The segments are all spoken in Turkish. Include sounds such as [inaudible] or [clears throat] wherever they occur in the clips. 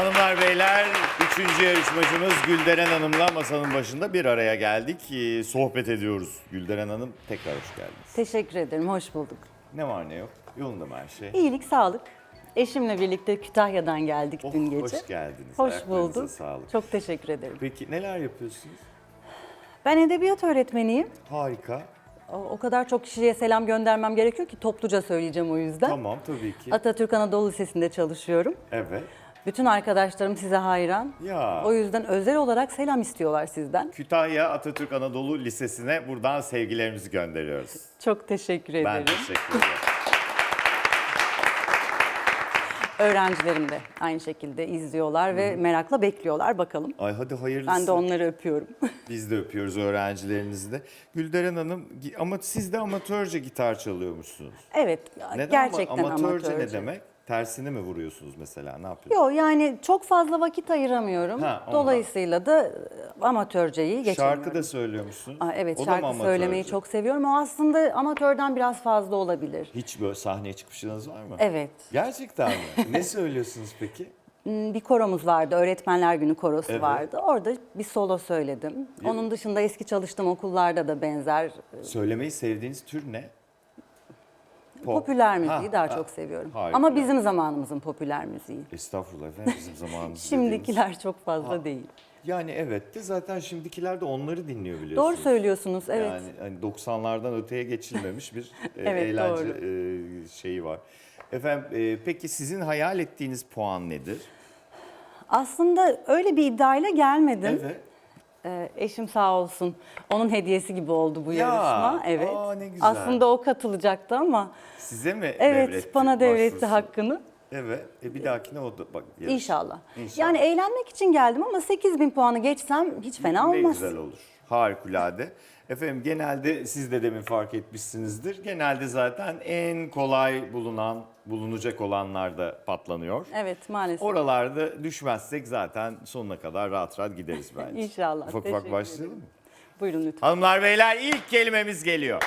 Hanımlar beyler, üçüncü yarışmacımız Gülderen Hanım'la masanın başında bir araya geldik. Ee, sohbet ediyoruz. Gülderen Hanım tekrar hoş geldiniz. Teşekkür ederim, hoş bulduk. Ne var ne yok? Yolunda mı her şey? İyilik, sağlık. Eşimle birlikte Kütahya'dan geldik Oh, dün gece. Hoş geldiniz. Hoş Ayaklarınıza bulduk. Sağlık. Çok teşekkür ederim. Peki neler yapıyorsunuz? Ben edebiyat öğretmeniyim. Harika. O, o kadar çok kişiye selam göndermem gerekiyor ki topluca söyleyeceğim o yüzden. Tamam tabii ki. Atatürk Anadolu Lisesi'nde çalışıyorum. Evet. Bütün arkadaşlarım size hayran. Ya. O yüzden özel olarak selam istiyorlar sizden. Kütahya Atatürk Anadolu Lisesi'ne buradan sevgilerimizi gönderiyoruz. Çok teşekkür ederim. Ben teşekkür ederim. [laughs] Öğrencilerim de aynı şekilde izliyorlar ve merakla bekliyorlar bakalım. Ay hadi hayırlısı. Ben de onları öpüyorum. [laughs] Biz de öpüyoruz öğrencilerinizi de. Gülderen Hanım gi- ama siz de amatörce gitar çalıyormuşsunuz. evet, Neden gerçekten ama- amatörce, amatörce. ne demek? Tersini mi vuruyorsunuz mesela? Ne yapıyorsunuz? Yok yani çok fazla vakit ayıramıyorum. Ha, ondan. Dolayısıyla da e, amatörceyi geçemiyorum. Şarkı da söylüyormuşsunuz. Aa, evet O şarkı söylemeyi çok seviyorum. O aslında amatörden biraz fazla olabilir. Hiç böyle sahneye çıkmışlığınız var mı? Evet. Gerçekten mi? [laughs] ne söylüyorsunuz peki? Hmm, Bir koromuz vardı, Öğretmenler Günü korosu Evet. vardı. Orada bir solo söyledim. Onun dışında eski çalıştığım okullarda da benzer e, Söylemeyi sevdiğiniz tür ne? Pop. popüler müziği Ha, daha ha. çok seviyorum. Harika. Ama bizim zamanımızın popüler müziği. Estağfurullah efendim bizim [laughs] zamanımız Şimdikiler çok fazla Ha. değil. Yani evet de zaten şimdikiler de onları dinliyor biliyorsunuz. Doğru söylüyorsunuz, evet. Yani hani 90'lardan öteye geçilmemiş bir [laughs] e, Evet, eğlence doğru. e, şeyi var. Efendim e, peki sizin hayal ettiğiniz puan nedir? Aslında öyle bir iddiayla gelmedim. Evet. Ee, eşim sağ olsun. Onun hediyesi gibi oldu bu Ya, yarışma. Evet. aa, ne güzel. Aslında o katılacaktı ama Size mi evet devretti bana devretti başvurusunu? hakkını. Evet. E bir dahakine o da bak. yarış. İnşallah. İnşallah. Yani eğlenmek için geldim ama 8000 puanı geçsem hiç fena Ne olmaz. güzel olur. Harikulade. Efendim genelde siz de demin fark etmişsinizdir. Genelde zaten en kolay bulunan, bulunacak olanlarda patlanıyor. Evet maalesef. Oralarda düşmezsek zaten sonuna kadar rahat rahat gideriz [laughs] bence. İnşallah. Ufak Teşekkür ufak başlayalım mı? Buyurun lütfen. Hanımlar beyler ilk kelimemiz geliyor.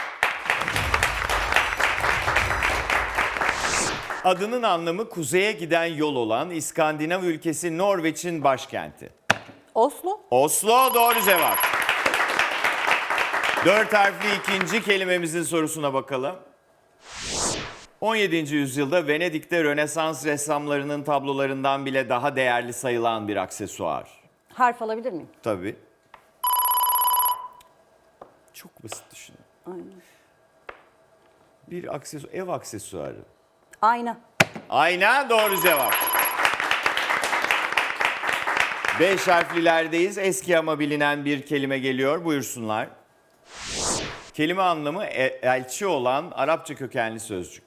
Adının anlamı kuzeye giden yol olan İskandinav ülkesi Norveç'in başkenti. Oslo. Oslo doğru cevap. Dört harfli ikinci kelimemizin sorusuna bakalım. 17. yüzyılda Venedik'te Rönesans ressamlarının tablolarından bile daha değerli sayılan bir aksesuar. Harf alabilir miyim? Tabii. Çok basit düşünün. Aynen. Bir aksesu ev aksesuarı. Ayna. Ayna doğru cevap. Beş harflilerdeyiz. Eski ama bilinen bir kelime geliyor. Buyursunlar. Kelime anlamı e- elçi olan Arapça kökenli sözcük.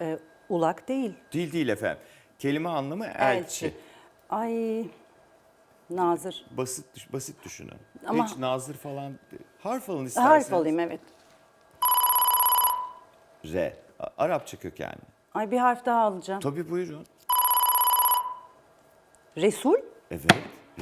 Ee, [laughs] ulak değil. Değil değil efendim. Kelime anlamı elçi. Ay. Nazır. Basit düş- basit düşünün. Ama- Hiç nazır falan harf alın isterseniz. Harf alayım evet. R. A- Arapça kökenli. Ay bir harf daha alacağım. Tabii buyurun. Resul. Evet.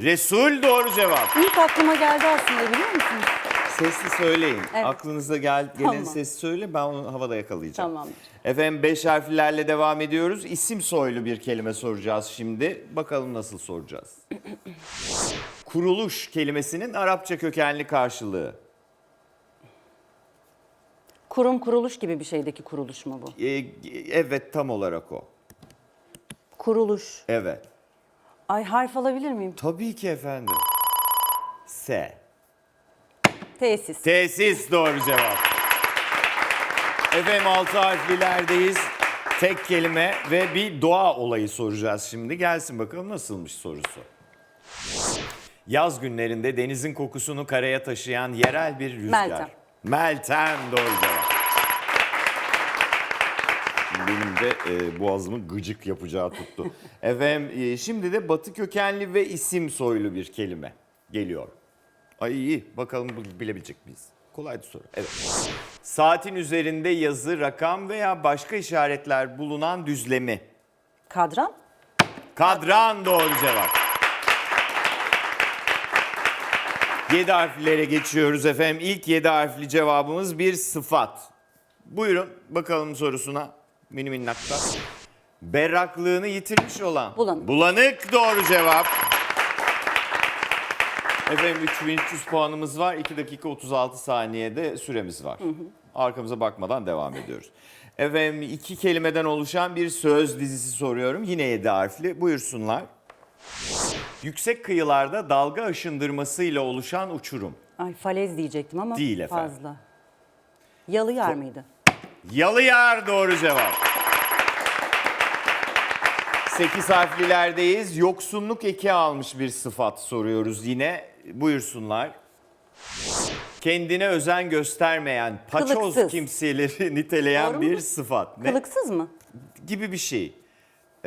Resul doğru cevap. İlk aklıma geldi aslında biliyor musunuz? Sesli söyleyin. Evet. Aklınıza gel, gelen Tamam. sesi söyle ben onu havada yakalayacağım. Tamamdır. Efendim beş harflerle devam ediyoruz. İsim soylu bir kelime soracağız şimdi. Bakalım nasıl soracağız. [clears throat] Kuruluş kelimesinin Arapça kökenli karşılığı. Kurum kuruluş gibi bir şeydeki kuruluş mu bu? Ee, evet tam olarak o. Kuruluş. Evet. Ay harf alabilir miyim? Tabii ki efendim. S. Tesis. Tesis doğru cevap. Efendim altı harflilerdeyiz. Tek kelime ve bir doğa olayı soracağız şimdi. Gelsin bakalım nasılmış sorusu. Yaz günlerinde denizin kokusunu karaya taşıyan yerel bir rüzgar. Meltem. Meltem doğru cevap. Benim de e, boğazımı gıcık yapacağı tuttu. [laughs] Efendim e, şimdi de batı kökenli ve isim soylu bir kelime geliyor. Ay iyi bakalım bu bilebilecek miyiz? Kolay bir soru. Evet. Saatin üzerinde yazı, rakam veya başka işaretler bulunan düzlemi. Kadran. Kadran doğru cevap. 7 harflere geçiyoruz efendim. İlk 7 harfli cevabımız bir sıfat. Buyurun bakalım sorusuna. Mini minnakta. Berraklığını yitirmiş olan. Bulanık. Bulanık doğru cevap. Efendim 3300 puanımız var. 2 dakika 36 saniyede süremiz var. Arkamıza bakmadan devam ediyoruz. Efendim iki kelimeden oluşan bir söz dizisi soruyorum. Yine 7 harfli. Buyursunlar. Yüksek kıyılarda dalga aşındırmasıyla oluşan uçurum. Ay falez diyecektim ama Değil efendim. fazla. Yalı yer miydi? Yalıyar doğru cevap. 8 harflilerdeyiz. Yoksunluk eki almış bir sıfat soruyoruz yine. Buyursunlar. Kendine özen göstermeyen, paçoz Kılıksız. kimseleri [laughs] niteleyen Doğru mu? bir sıfat. Ne? Kılıksız mı? Gibi bir şey.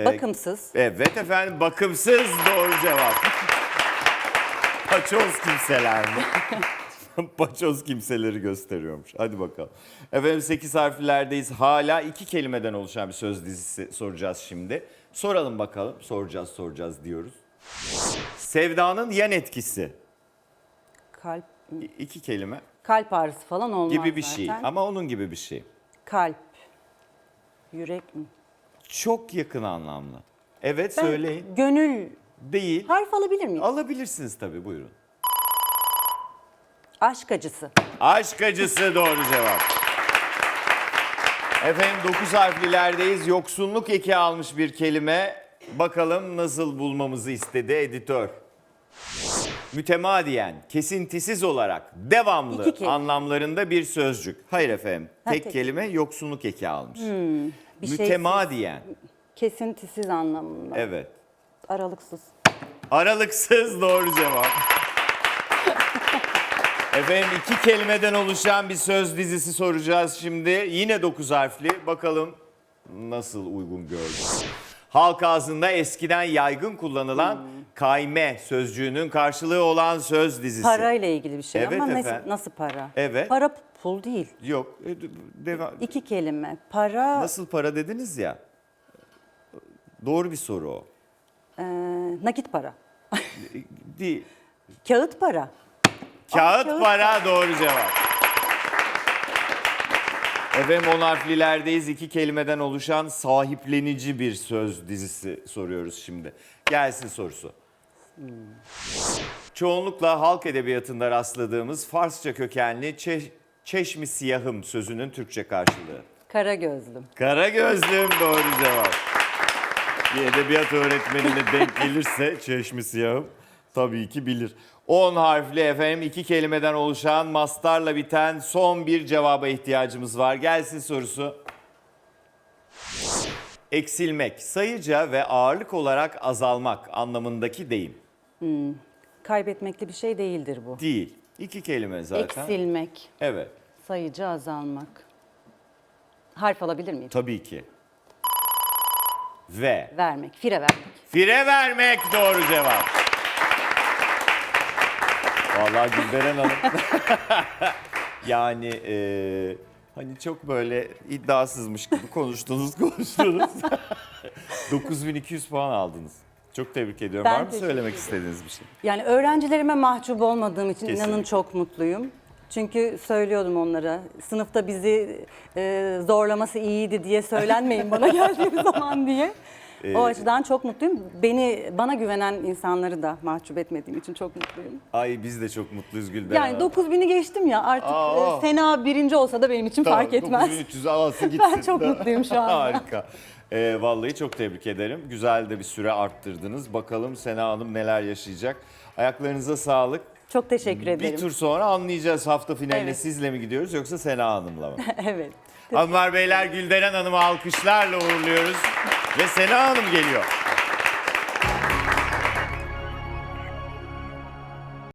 Bakımsız. Evet efendim bakımsız doğru cevap. [laughs] Paçoz kimseler mi? [laughs] [laughs] Paçoz kimseleri gösteriyormuş. Hadi bakalım. Efendim 8 harflerdeyiz. Hala iki kelimeden oluşan bir söz dizisi soracağız şimdi. Soralım bakalım. Soracağız soracağız diyoruz. Sevdanın yan etkisi. Kalp İ- İki kelime kalp ağrısı falan olmaz gibi bir şey. zaten. Ama onun gibi bir şey. Kalp. Yürek mi? Çok yakın anlamlı. Evet Ben söyleyin. Gönül. Değil. Harf alabilir miyim? Alabilirsiniz tabii buyurun. Aşk acısı. Aşk acısı doğru cevap. Efendim 9 harflilerdeyiz. Yoksunluk eki almış bir kelime. Bakalım nasıl bulmamızı istedi editör. Mütemadiyen, kesintisiz olarak, devamlı İki kelime. anlamlarında bir sözcük. Hayır efendim. Ha, Tek tek. kelime yoksunluk eki almış. Bir şey Mütemadiyen. kesintisiz anlamında. Evet. Aralıksız. Aralıksız doğru cevap. Efendim iki kelimeden oluşan bir söz dizisi soracağız şimdi. Yine dokuz harfli. Bakalım nasıl uygun gördük. Halk ağzında eskiden yaygın kullanılan kayme sözcüğünün karşılığı olan söz dizisi. Parayla ilgili bir şey Evet ama nasıl, efendim. nasıl para? Evet. Para pul değil. Yok. e, d- Devam. İki kelime. Para Nasıl para dediniz ya. Doğru bir soru o. e, nakit para. Değil. Kağıt para. Kağıt kağıt para doğru cevap. Efendim on harflilerdeyiz. İki kelimeden oluşan sahiplenici bir söz dizisi soruyoruz şimdi. Gelsin sorusu. Çoğunlukla halk edebiyatında rastladığımız Farsça kökenli çe- çeşmi siyahım sözünün Türkçe karşılığı. Kara gözlüm. Kara gözlüm doğru cevap. Bir edebiyat öğretmenine denk gelirse çeşmi siyahım tabii ki bilir. 10 harfli efendim iki kelimeden oluşan mastarla biten son bir cevaba ihtiyacımız var. Gelsin sorusu. Eksilmek, sayıca ve ağırlık olarak azalmak anlamındaki deyim. Kaybetmekli bir şey değildir bu. Değil. İki kelime zaten. Eksilmek, Evet, sayıcı azalmak. Harf alabilir miyim? tabii ki. Ve Vermek, fire vermek. Fire vermek doğru cevap. Vallahi Gülberen Hanım. [laughs] yani e, hani çok böyle iddiasızmış gibi konuştunuz konuştunuz. [laughs] 9200 puan aldınız. Çok tebrik ediyorum. Ben Var mı teşekkür söylemek ederim. istediğiniz bir şey? Yani öğrencilerime mahcup olmadığım için inanın Kesinlikle. çok mutluyum. Çünkü söylüyordum onlara, sınıfta bizi e, zorlaması iyiydi diye söylenmeyin bana [laughs] geldiğim zaman diye. O açıdan çok mutluyum. Beni bana güvenen insanları da mahcup etmediğim için çok mutluyum. Ay biz de çok mutluyuz Gülberen Yani Hanım. 9000'i geçtim ya artık Aa. e, Sena birinci olsa da benim için Tamam, fark etmez. 9300 alsın [laughs] gitsin. Ben çok mutluyum şu anda. Harika. Ee, vallahi çok tebrik ederim. Güzel de bir süre arttırdınız. Bakalım Sena Hanım neler yaşayacak. Ayaklarınıza sağlık. Çok teşekkür ederim. Bir tur sonra anlayacağız hafta finaline Evet. sizle mi gidiyoruz yoksa Sena Hanım'la mı? [laughs] evet. Hanımlar beyler Gülderen Hanım'ı alkışlarla uğurluyoruz. Ve Sena Hanım geliyor.